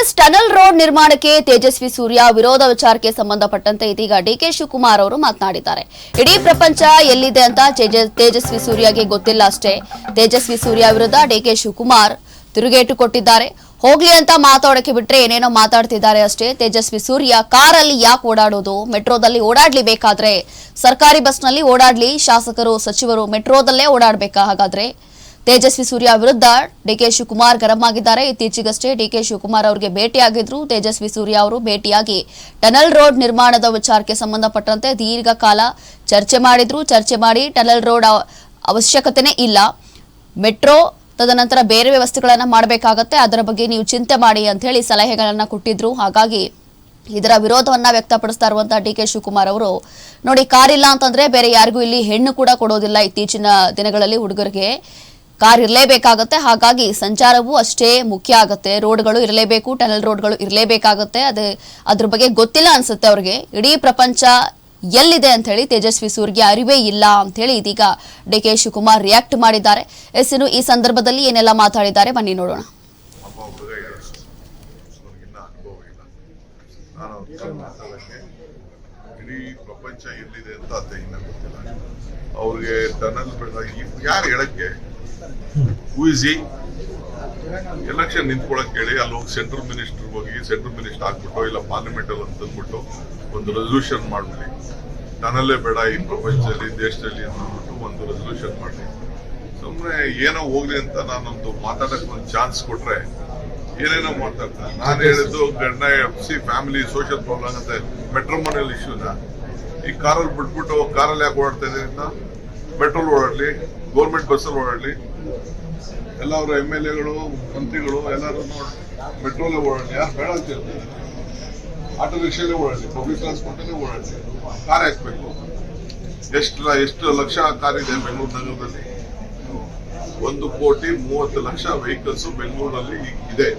S tunnel road ನಿರ್ಮಾಣಕ್ಕೆ ತೇಜಸ್ವಿ ಸೂರ್ಯ ವಿರೋಧ ವಿಚಾರಕ್ಕೆ ಸಂಬಂಧಪಟ್ಟಂತೆ ಇದೀಗ ಡಿಕೆ ಶಿವಕುಮಾರ್ ಅವರು ಮಾತನಾಡಿದ್ದಾರೆ. ಇಡೀ ಪ್ರಪಂಚ ಎಲ್ಲಿದೆ ಅಂತ ತೇಜ- ತೇಜಸ್ವಿ ಸೂರ್ಯಗೆ ಗೊತ್ತಿಲ್ಲ ಅಷ್ಟೇ. ತೇಜಸ್ವಿ ಸೂರ್ಯ ವಿರುದ್ಧ ಡಿಕೆ ಶಿವಕುಮಾರ್ ತಿರುಗೇಟು ಕೊಟ್ಟಿದ್ದಾರೆ. ಹೋಗ್ಲಿ ಅಂತ ಮಾತಾಡೋಕೆ ಬಿಟ್ರೆ ಏನೇನೋ ಮಾತಾಡ್ತಿದ್ದಾರೆ ಅಷ್ಟೇ. ತೇಜಸ್ವಿ ಸೂರ್ಯ ಕಾರಲ್ಲಿ ಯಾಕೆ ಓಡಾಡೋದು? ಮೆಟ್ರೋದಲ್ಲಿ ಓಡಾಡ್ಲಿ ಬೇಕಾದ್ರೆ? ಸರ್ಕಾರಿ ಬಸ್ನಲ್ಲಿ ಓಡಾಡ್ಲಿ, ಶಾಸಕರು, ಸಚಿವರು ಮೆಟ್ರೋದಲ್ಲೇ ಓಡಾಡ್ಬೇಕಾ ಹಾಗಾದ್ರೆ? ತೇಜಸ್ವಿ ಸೂರ್ಯ ವಿರುದ್ಧ ಡಿಕೆ ಶಿವಕುಮಾರ್ ಗರಂ ಆಗಿದ್ದಾರೆ ಇತ್ತೀಚೆಗಷ್ಟೇ ಡಿಕೆ ಶಿವಕುಮಾರ್ ಅವರಿಗೆ ಭೇಟಿಯಾಗಿದ್ರು. ತೇಜಸ್ವಿ ಸೂರ್ಯ ಅವರು ಭೇಟಿಯಾಗಿ ಟನಲ್ ರೋಡ್ ನಿರ್ಮಾಣದ ವಿಚಾರಕ್ಕೆ ಸಂಬಂಧಪಟ್ಟಂತೆ ದೀರ್ಘಕಾಲ ಚರ್ಚೆ ಮಾಡಿದ್ರು. ಚರ್ಚೆ ಮಾಡಿ ಟನಲ್ ರೋಡ್ ಅವಶ್ಯಕತೆನೇ ಇಲ್ಲ. ಮೆಟ್ರೋ ತದನಂತರ ಬೇರೆ ವ್ಯವಸ್ಥೆಗಳನ್ನ ಮಾಡಬೇಕಾಗತ್ತೆ. ಅದರ ಬಗ್ಗೆ ನೀವು ಚಿಂತೆ ಮಾಡಿ ಅಂತ ಹೇಳಿ ಸಲಹೆಗಳನ್ನ ಕೊಟ್ಟಿದ್ರು. ಹಾಗಾಗಿ ಇದರ ವಿರೋಧವನ್ನ ವ್ಯಕ್ತಪಡಿಸ್ತಾ ಇರುವಂತಹ ಡಿ ಕೆ ಶಿವಕುಮಾರ್ ಅವರು, ನೋಡಿ ಕಾರ್ ಇಲ್ಲ ಅಂತಂದ್ರೆ ಬೇರೆ ಯಾರಿಗೂ ಇಲ್ಲಿ ಹೆಣ್ಣು ಕೂಡ ಕೊಡೋದಿಲ್ಲ ಇತ್ತೀಚಿನ ದಿನಗಳಲ್ಲಿ ಹುಡುಗರಿಗೆ. ಕಾರ್ ಇರಲೇಬೇಕಾಗತ್ತೆ. ಹಾಗಾಗಿ ಸಂಚಾರವೂ ಅಷ್ಟೇ ಮುಖ್ಯ ಆಗುತ್ತೆ. ರೋಡ್ಗಳು ಇರಲೇಬೇಕು, ಟನಲ್ ರೋಡ್ಗಳು ಇರಲೇಬೇಕಾಗುತ್ತೆ. ಅದೇ ಅದ್ರ ಬಗ್ಗೆ ಗೊತ್ತಿಲ್ಲ ಅನ್ಸುತ್ತೆ ಅವ್ರಿಗೆ. ಇಡೀ ಪ್ರಪಂಚ ಎಲ್ಲಿದೆ ಅಂತ ಹೇಳಿ ತೇಜಸ್ವಿ ಸೂರ್ಗೆ ಅರಿವೇ ಇಲ್ಲ ಅಂತ ಹೇಳಿ ಇದೀಗ ಡಿ ಕೆ ಶಿವಕುಮಾರ್ ರಿಯಾಕ್ಟ್ ಮಾಡಿದ್ದಾರೆ. ಎಸ್, ಇನ್ನು ಈ ಸಂದರ್ಭದಲ್ಲಿ ಏನೆಲ್ಲ ಮಾತಾಡಿದ್ದಾರೆ ಬನ್ನಿ ನೋಡೋಣ. ಅವ್ರಿಗೆ ಟನಲ್ ಯಾರು ಹೇಳಕ್ಕೆ? ಈ ಎಲೆಕ್ಷನ್ ನಿಂತ್ಕೊಳಕ್ ಹೇಳಿ, ಅಲ್ಲಿ ಹೋಗಿ ಸೆಂಟ್ರಲ್ ಮಿನಿಸ್ಟರ್ ಹೋಗಿ ಸೆಂಟ್ರಲ್ ಮಿನಿಸ್ಟರ್ ಆಗ್ಬಿಟ್ಟು, ಇಲ್ಲ ಪಾರ್ಲಿಮೆಂಟ್ ಅಲ್ಲಿ ತಂದ್ಬಿಟ್ಟು ಒಂದು ರೆಸಲ್ಯೂಷನ್ ಮಾಡ್ಬಿಡಿ. ನನ್ನಲ್ಲೇ ಬೇಡ, ಈ ಪ್ರಪಂಚದಲ್ಲಿ, ದೇಶದಲ್ಲಿ ಅಂದ್ಬಿಟ್ಟು ಒಂದು ರೆಸಲ್ಯೂಷನ್ ಮಾಡಿ ಸುಮ್ಮನೆ ಏನೋ ಹೋಗ್ಲಿ ಅಂತ ನಾನೊಂದು ಮಾತಾಡಕ್ ಒಂದು ಚಾನ್ಸ್ ಕೊಟ್ರೆ ಏನೇನೋ ಮಾತಾಡ್ತಾರೆ ನಾನು ಹೇಳಿದ್ದು ಗಂಡ ಸಿ ಫ್ಯಾಮಿಲಿ ಸೋಷಿಯಲ್ ಪ್ರಾಬ್ಲಮ್ ಅಂತ ಮೆಟ್ರೋಮೋನಿಯಲ್ ಇಶ್ಯೂನ ಈ ಕಾರಲ್ಲಿ ಬಿಟ್ಬಿಟ್ಟು ಕಾರಲ್ಲಿ ಯಾಕೆ ಓಡಾಡ್ತಾ ಇದ್ದೀನಿ ಅಂತ? ಪೆಟ್ರೋಲ್ ಓಡಾಡ್ಲಿ ಗೌರ್ಮೆಂಟ್ ಬಸ್ಸಲ್ಲಿ ಓಡಾಡ್ಲಿ ಎಲ್ಲ ಅವರ ಎಂ ಎಲ್ ಎಗಳು ಮಂತ್ರಿಗಳು, ಎಲ್ಲರೂ ನೋಡಿ. ಪೆಟ್ರೋಲ್ ಓಡಾಡಿ ಯಾರು ಬೇಡ ಅಂತ ಹೇಳ್ತಾರೆ? ಆಟೋ ರಿಕ್ಷಾಲೇ ಓಡಾಡಿ ಪಬ್ಲಿಕ್ ಟ್ರಾನ್ಸ್ಪೋರ್ಟಲ್ಲೇ ಓಡಾಡಿ ಕಾರ್ ಹಾಕ್ಬೇಕು ಎಷ್ಟು ಎಷ್ಟು ಲಕ್ಷ ಕಾರ್ ಇದೆ ಬೆಂಗಳೂರು ನಗರದಲ್ಲಿ ಒಂದು ಕೋಟಿ ಮೂವತ್ತು ಲಕ್ಷ ವೆಹಿಕಲ್ಸ್ ಬೆಂಗಳೂರಲ್ಲಿ ಇದೆ.